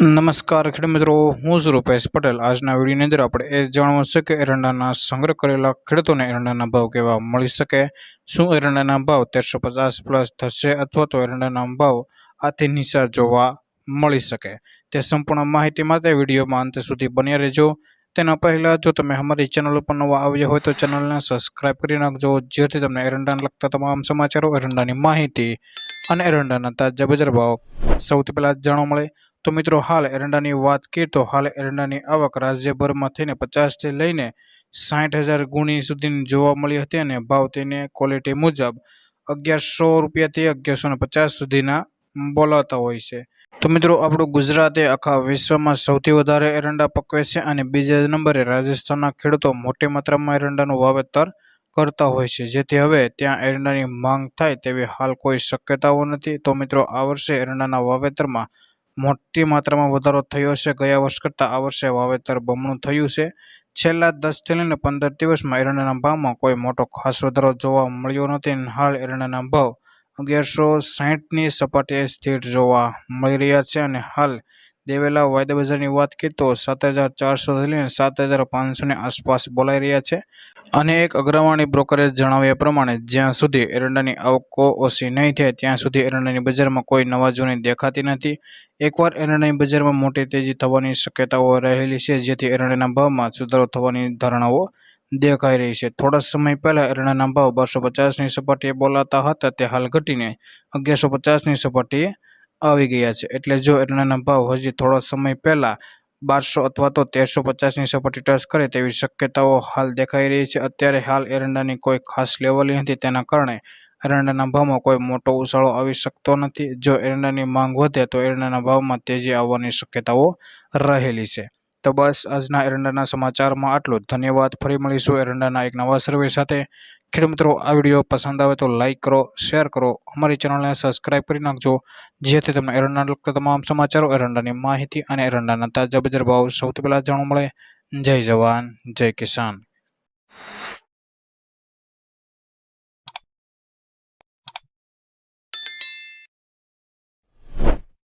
નમસ્કાર ખેડૂત મિત્રો, હું છું રૂપેશ પટેલ. આજના વિડીયોની અંદર આપણે એ જાણવું છે કે એરંડાના સંગ્રહ કરેલા ખેડૂતોને એરંડાના ભાવ કેવા મળી શકે? શું એરંડાના ભાવ તેરસો પચાસ પ્લસ થશે અથવા તો એરંડાના ભાવ આથી નીચા જોવા મળી શકે? તે સંપૂર્ણ માહિતી માટે વિડીયોમાં અંત સુધી બન્યા રહેજો. તેના પહેલાં, જો તમે અમારી ચેનલ ઉપર નવા આવ્યા હોય તો ચેનલને સબસ્ક્રાઇબ કરી નાખજો, જેથી તમને એરંડાને લગતા તમામ સમાચારો, એરંડાની માહિતી અને એરંડાના તાજા બજાર ભાવ સૌથી પહેલાં જાણવા મળે. તો મિત્રો હાલ એરંડાની વાત કરીએ તો હાલ એરંડાની આવક રાજ્યભરમાં થઈને પચાસથી લઈને સાઠ હજાર ગુણી સુધીની જોવા મળી હતી અને ભાવ તેને ક્વોલિટી મુજબ અગિયારસો રૂપિયાથી અગિયારસો ને પચાસ સુધીના બોલાતા હોય છે. તો મિત્રો આપણું ગુજરાત એ આખા વિશ્વમાં સૌથી વધારે એરંડા પકવે છે અને બીજા નંબરે રાજસ્થાનના ખેડૂતો મોટી માત્રામાં એરંડાનું વાવેતર કરતા હોય છે. જેથી હવે ત્યાં એરંડાની માંગ થાય તેવી હાલ કોઈ શક્યતાઓ નથી. તો મિત્રો આ વર્ષે એરંડાના વાવેતરમાં મોટી માત્રામાં વધારો થયો છે. ગયા વર્ષ કરતાં આ વર્ષે વાવેતર બમણું થયું છે. છેલ્લા દસથી લઈને પંદર દિવસમાં એરંડાના ભાવમાં કોઈ મોટો ખાસ વધારો જોવા મળ્યો નથી હાલ એરંડાના ભાવ અગિયારસો સાહીઠની સપાટીએ સ્થિર જોવા મળી રહ્યા છે અને હાલ દેવેલા વાયદા બજારની વાત કરીએ તો સાત હજાર ચારસોથી લઈને સાત હજાર પાંચસોની આસપાસ બોલાઈ રહ્યા છે. અને એક અગ્રવાણી બ્રોકરે જણાવ્યા પ્રમાણે, જ્યાં સુધી એરંડાની આવકો ઓછી નહીં થાય, ત્યાં સુધી એરંડાની બજારમાં કોઈ નવા જૂની દેખાતી નથી. એકવાર એરંડાની બજારમાં મોટી તેજી થવાની શક્યતાઓ રહેલી છે, જેથી એરંડાના ભાવમાં સુધારો થવાની ધારણાઓ દેખાઈ રહી છે. થોડા સમય પહેલાં એરંડાના ભાવ બારસો પચાસની સપાટીએ બોલાતા હતા, તે હાલ ઘટીને અગિયારસો પચાસની સપાટીએ આવી ગયા છે. એટલે જો એરંડાના ભાવ હજી થોડો સમય પહેલાં બારસો અથવા તો તેરસો પચાસની સપાટી ટચ કરે તેવી શક્યતાઓ હાલ દેખાઈ રહી છે. અત્યારે હાલ એરંડાની કોઈ ખાસ લેવલી નથી. તેના કારણે એરંડાના ભાવમાં કોઈ મોટો ઉછાળો આવી શકતો નથી. જો એરંડાની માંગ વધે તો એરંડાના ભાવમાં તેજી આવવાની શક્યતાઓ રહેલી છે. તો બસ આજના એરંડાના સમાચારમાં આટલું ધન્યવાદ. ફરી મળીશું એરંડાના એક નવા સર્વે સાથે. ખેડૂત મિત્રો, આ વીડિયો પસંદ આવે તો લાઇક કરો, શેર કરો. અમારી ચેનલને સબસ્ક્રાઇબ કરી નાખજો, જેથી તમને એરંડાના લગતા તમામ સમાચારો, એરંડાની માહિતી અને એરંડાના તાજા બજાર ભાવ સૌથી પહેલાં જાણવા મળે. જય જવાન, જય કિસાન.